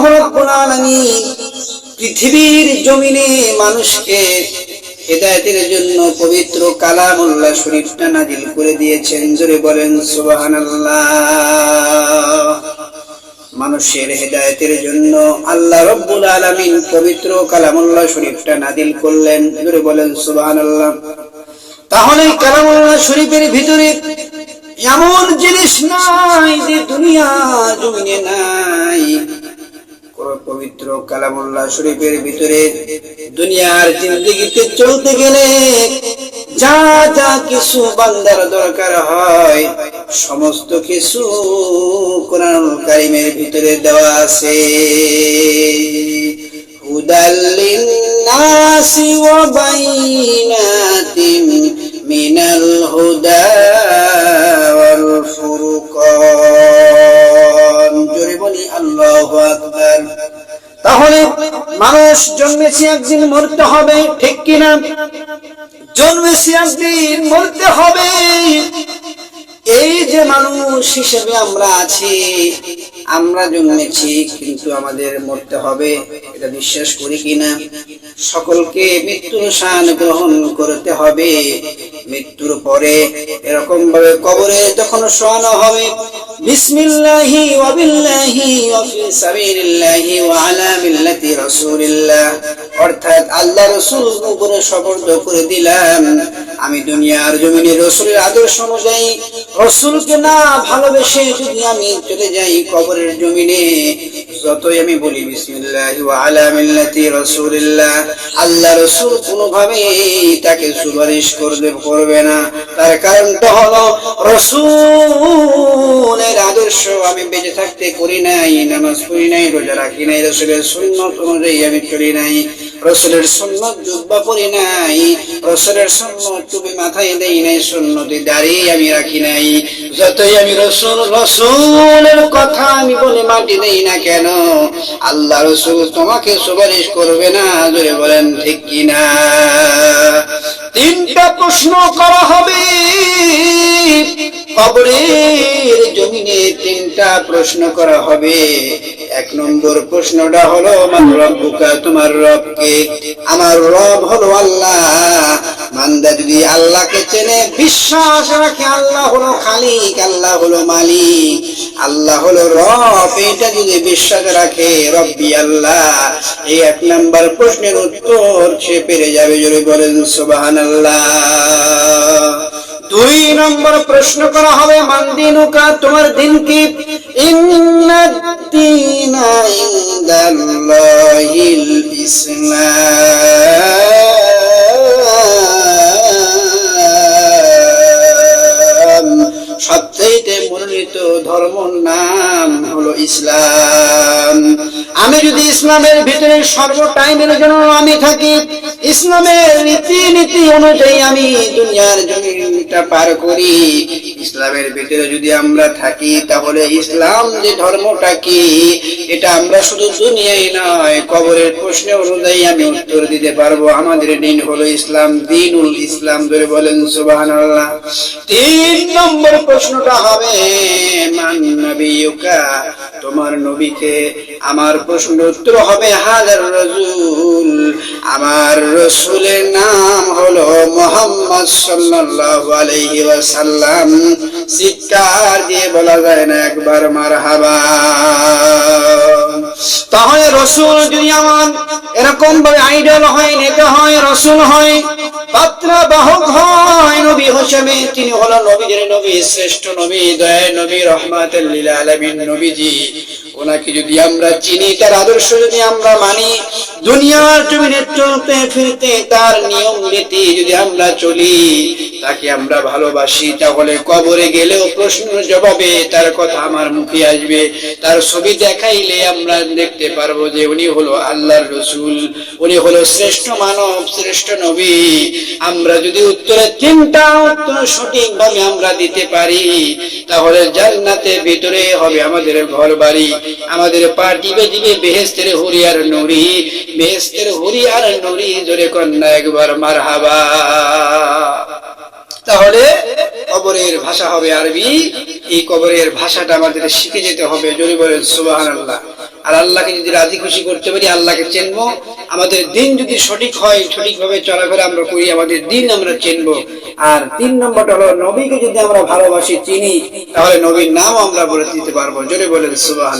আল্লাহ পৃথিবীর জমিনে মানুষকে হেদায়েতের জন্য পবিত্র কালামুল্লাহ শরীফটা নাজিল করে দিয়েছেন। জোরে বলেন, সুবহানাল্লাহ। মানুষের হেদায়েতের জন্য আল্লাহ রব্বুল আলামিন পবিত্র কালামুল্লাহ শরীফটা নাজিল করলেন। জোরে বলেন, সুবহানাল্লাহ। তাহলে কালামুল্লাহ শরীফের ভিতরে এমন জিনিস নাই যে দুনিয়া জমিনে নাই। পবিত্র কালামুল্লাহ শরীফের ভিতরে দুনিয়ার জিন্দগিতে চলতে গেলে যা যা কিছু বান্দার দরকার হয়, সমস্ত কিছু কোরআন কারিমের ভিতরে দেওয়া আছে। হুদাল্লিন নাসি ওয়া মিনাল হুদা ওয়াল ফুরকান। জোরে বলি, আল্লাহু আকবার। তাহলে মানুষ জন্মেছে একদিন মরতে হবে, ঠিক কিনা? জন্মেছে একদিন মরতে হবে। এই যে মানুষ হিসেবে আমরা আছি, আমরা জন্মেছি কিন্তু আমাদের মরতে হবে, এটা বিশ্বাস করি কিনা? সকলকে মৃত্যুর শান গ্রহণ করতে হবে। মৃত্যুর পরে এরকম ভাবে কবরে তখন শোয়ানো হবে, বিসমিল্লাহি ওয়া বিল্লাহি ওয়া ফি সাবিলিল্লাহি ওয়া আলা মিল্লাতি রাসূলিল্লাহ। অর্থাৎ রাসূল উপরে শপথ করে দিলাম আমি দুনিয়ার জমিনে রসুলের আদর্শ অনুযায়ী রসুলকে না ভালোবেসে যদি আমি চলে যাই কবরের জমিনে যতই আমি বলি বিসমিল্লাহ ওয়া আলা মিল্লাতি রাসূলিল্লাহ, আল্লাহ রাসূল তাকে সুপারিশ করবে করবে না। তার কারণটা হলো রসুলের আদর্শ আমি বেঁচে থাকতে করি নাই, নামাজ পড়ি নাই, রোজা রাখি নাই, রসুলের সুন্নত অনুযায়ী আমি চলি নাই, রসুলের সুন্নত জুব্বা পরি নাই, রসুলের সুন্নত টুপি মাথায় দেই নাই, সুন্নতি দাঁড়িয়ে আমি রাখি নাই। যতই আমি রসুল, রসুলের কথা আমি বলে, মাটি দেই না কেন? আল্লাহ রসুল তোমাকে সুপারিশ করবে না? জোরে বলেন, ঠিক কিনা? তিনটা প্রশ্ন করা হবে। কবরের জমিনে তিনটা প্রশ্ন করা হবে। এক নম্বর প্রশ্নটা হলো, মান রব্বুকা, তোমার রবকে? আমার রব হলো আল্লাহ। মান্দা যদি আল্লাহকে চেনে, বিশ্বাস রাখে, আল্লাহ হলো খালিক, আল্লাহ হলো মালিক, আল্লাহ হলো রব, এটা যদি বিশ্বাস রাখে, রব্বি আল্লাহ, এই এক নম্বর প্রশ্নের উত্তর সে পেরে যাবে, যদি বলেন সুবাহান আল্লাহ দুই নম্বর প্রশ্ন করা হবে মান দিনুকা তোমার দিন কি সবচেয়ে মনোনীত ধর্ম নাম হলো ইসলাম। আমি যদি ইসলামের ভিতরে সর্ব টাইমের জন্য আমি থাকি, ইসলামের রীতি নীতি অনুযায়ী আমি দুনিয়ার জমিটা পার করি। ইসলামের ভিতরে যদি আমরা থাকি, তাহলে ইসলাম যে ধর্মটা কি, এটা আমরা শুধু দুনিয়ায় নয়, কবরের প্রশ্ন অনুযায়ী আমি উত্তর দিতে পারব। আমাদের দিন হলো ইসলাম, দিনুল ইসলাম, ধরে বলেন সুবহানাল্লাহ। তিন নম্বর প্রশ্নটা হবে, মান নবিয়ুকা, তোমার নবীকে আমার প্রশ্ন উত্তর হবে, হাজার রাসূল আমার রসুলের নাম হলো মোহাম্মদ সাল্লাল্লাহু আলাইহি ওয়াসাল্লাম। দিয়ে বলা যায় না, একবার মারহাবা। তাহলে রসুল যদি আমার এরকম ভাবে আইডল হয়, নেতা হয়, রসুল হয় পাত্রা বাহক হয়, নবী হিসেবে তিনি হলো নবীদের নবী, শ্রেষ্ঠ নবী দয়া নবী রহমাতুল্লিল আলামিন, নবীজি। ওনাকে যদি আমরা চিনি, তার আদর্শ যদি আমরা মানি, দুনিয়ার জমিনে চলতে ফিরতে তার নিয়ম নীতি যদি আমরা চলি, তাকে আমরা ভালোবাসি, তাহলে কবরে গেলেও প্রশ্ন জবাবে তার কথা আমার মুখে আসবে। তার ছবি দেখাইলে আমরা দেখতে পারব যে উনি হলো আল্লাহর রসুল, উনি হলো শ্রেষ্ঠ মানব, শ্রেষ্ঠ নবী। আমরা যদি উত্তরে তিনটা উত্তর সঠিক ভাবে আমরা দিতে পারি, তাহলে জান্নাতের ভিতরে হবে আমাদের ঘর বাড়ি আমাদের পা দিবে দিবে বেহেস্তের হরিয়ার নুরি বেহেস্তের হরিয়ার নুরি জোরে কন্যা একবার মার তাহলে কবরের ভাষা হবে আরবি, এই কবরের ভাষাটা আমাদের শিখে যেতে হবে, জোরে বলেন সুবাহ আর আল্লাহকে যদি রাজি খুশি করতে পারি, আল্লাহকে চেনব। আমাদের দিন যদি সঠিক হয়, সঠিকভাবে চলাফেরা আমরা করি, আমাদের দিন আমরা চেনব। আর তিন নম্বরটা হলো, নবীকে যদি আমরা ভালোবাসি, চিনি, তাহলে নবীর নাম আমরা বলে দিতে পারব। জোরে বলেন সুবাহ